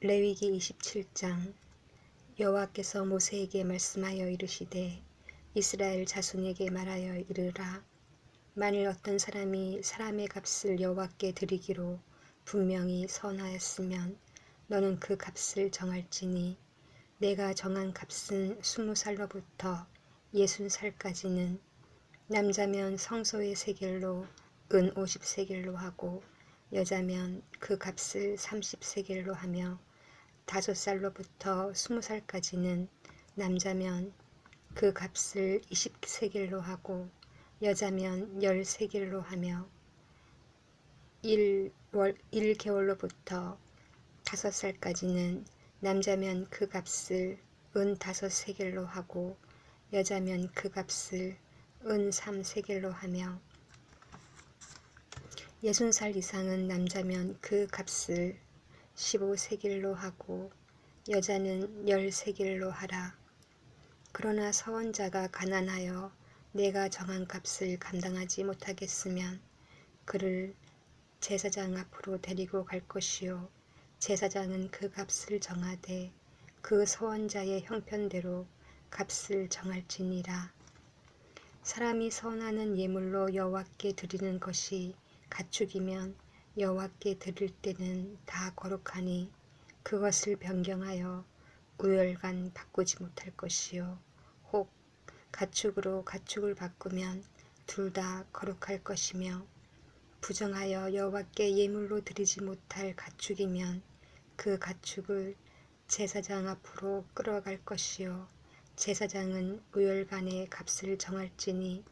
레위기 27장 여호와께서 모세에게 말씀하여 이르시되 이스라엘 자손에게 말하여 이르라. 만일 어떤 사람이 사람의 값을 여호와께 드리기로 분명히 선하였으면 너는 그 값을 정할지니 내가 정한 값은 스무 살로부터 예순 살까지는 남자면 성소의 세겔로 은 오십 세겔로 하고 여자면 그 값을 삼십 세겔로 하며 다섯 살로부터 스무 살까지는 남자면 그 값을 이십 세겔로 하고 여자면 열 세겔로 하며 1월 1개월로부터 다섯 살까지는 남자면 그 값을 은 다섯 세겔로 하고 여자면 그 값을 은삼 세겔로 하며 예순 살 이상은 남자면 그 값을 15세겔로 하고 여자는 10세겔로 하라. 그러나 서원자가 가난하여 내가 정한 값을 감당하지 못하겠으면 그를 제사장 앞으로 데리고 갈 것이요 제사장은 그 값을 정하되 그 서원자의 형편대로 값을 정할지니라. 사람이 선하는 예물로 여호와께 드리는 것이 가축이면 여호와께 드릴 때는 다 거룩하니 그것을 변경하여 우열간 바꾸지 못할 것이요. 혹 가축으로 가축을 바꾸면 둘 다 거룩할 것이며 부정하여 여호와께 예물로 드리지 못할 가축이면 그 가축을 제사장 앞으로 끌어갈 것이요. 제사장은 우열간의 값을 정할지니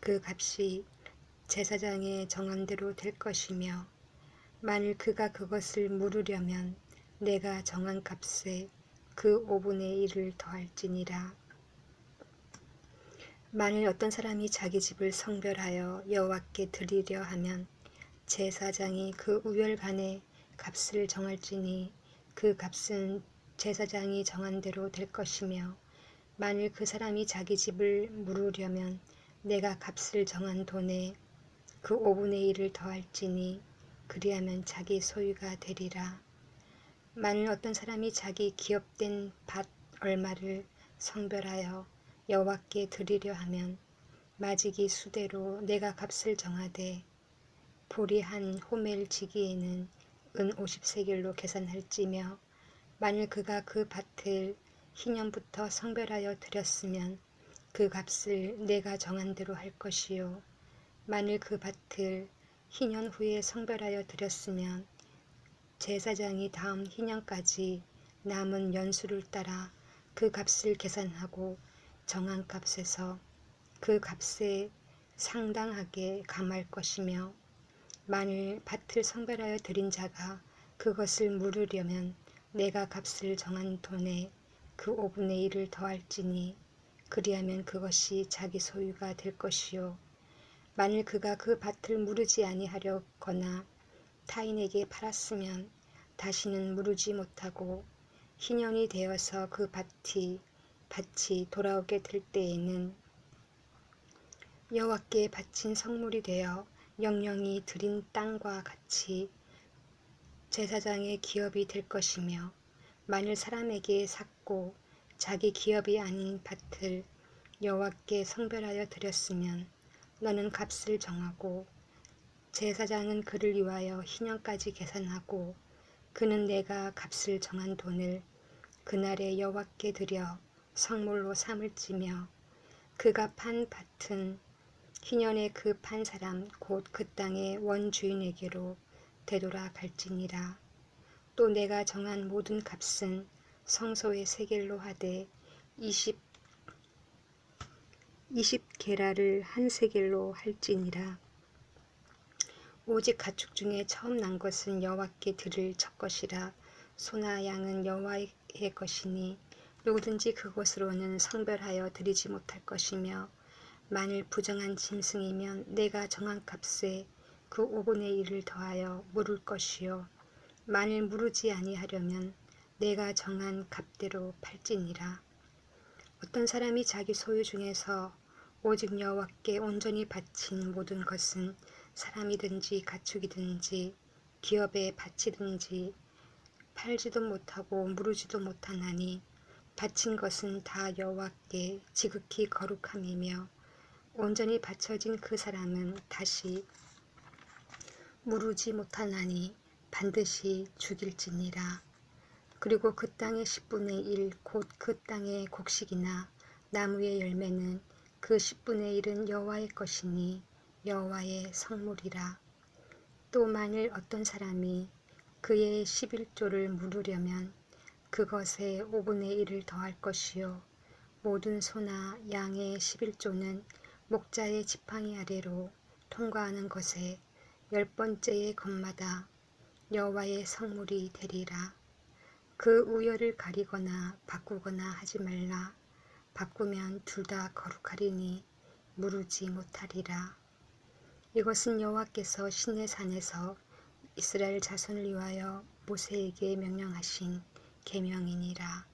그 값이 제사장의 정함대로 될 것이며 만일 그가 그것을 물으려면 내가 정한 값에 그 5분의 1을 더할지니라. 만일 어떤 사람이 자기 집을 성별하여 여호와께 드리려 하면 제사장이 그 우열간의 값을 정할지니 그 값은 제사장이 정한 대로 될 것이며 만일 그 사람이 자기 집을 물으려면 내가 값을 정한 돈에 그 5분의 1을 더할지니 그리하면 자기 소유가 되리라. 만일 어떤 사람이 자기 기업된 밭 얼마를 성별하여 여호와께 드리려 하면 마지기 수대로 내가 값을 정하되 보리 한 호멜 지기에는 은 50세겔로 계산할지며 만일 그가 그 밭을 희년부터 성별하여 드렸으면 그 값을 내가 정한 대로 할 것이요 만일 그 밭을 희년 후에 성별하여 드렸으면 제사장이 다음 희년까지 남은 연수를 따라 그 값을 계산하고 정한 값에서 그 값에 상당하게 감할 것이며 만일 밭을 성별하여 드린 자가 그것을 물으려면 내가 값을 정한 돈에 그 5분의 1을 더할지니 그리하면 그것이 자기 소유가 될 것이요 만일 그가 그 밭을 무르지 아니하려거나 타인에게 팔았으면 다시는 무르지 못하고 희년이 되어서 그 밭이 밭이 돌아오게 될 때에는 여호와께 바친 성물이 되어 영영이 드린 땅과 같이 제사장의 기업이 될 것이며 만일 사람에게 샀고 자기 기업이 아닌 밭을 여호와께 성별하여 드렸으면 너는 값을 정하고 제사장은 그를 위하여 희년까지 계산하고 그는 내가 값을 정한 돈을 그날에 여호와께 드려 성물로 삼을지며 그가 판 밭은 희년에 그 판 사람 곧 그 땅의 원주인에게로 되돌아 갈지니라. 또 내가 정한 모든 값은 성소의 세겔로 하되 20 20게라를 한 세겔로 할지니라. 오직 가축 중에 처음 난 것은 여호와께 드릴 첫 것이라 소나 양은 여호와의 것이니 누구든지 그것으로는 성별하여 드리지 못할 것이며 만일 부정한 짐승이면 내가 정한 값에 그 5분의 1을 더하여 물을 것이요 만일 무르지 아니하려면 내가 정한 값대로 팔지니라. 어떤 사람이 자기 소유 중에서 오직 여호와께 온전히 바친 모든 것은 사람이든지 가축이든지 기업에 바치든지 팔지도 못하고 무르지도 못하나니 바친 것은 다 여호와께 지극히 거룩함이며 온전히 바쳐진 그 사람은 다시 무르지 못하나니 반드시 죽일지니라. 그리고 그 땅의 10분의 1 곧 그 땅의 곡식이나 나무의 열매는 그 10분의 1은 여호와의 것이니 여호와의 성물이라. 또 만일 어떤 사람이 그의 11조를 물으려면 그것에 5분의 1을 더할 것이요 모든 소나 양의 11조는 목자의 지팡이 아래로 통과하는 것에 열 번째의 것마다 여호와의 성물이 되리라. 그 우열을 가리거나 바꾸거나 하지 말라. 바꾸면 둘 다 거룩하리니 무르지 못하리라. 이것은 여호와께서 신의 산에서 이스라엘 자손을 위하여 모세에게 명령하신 계명이니라.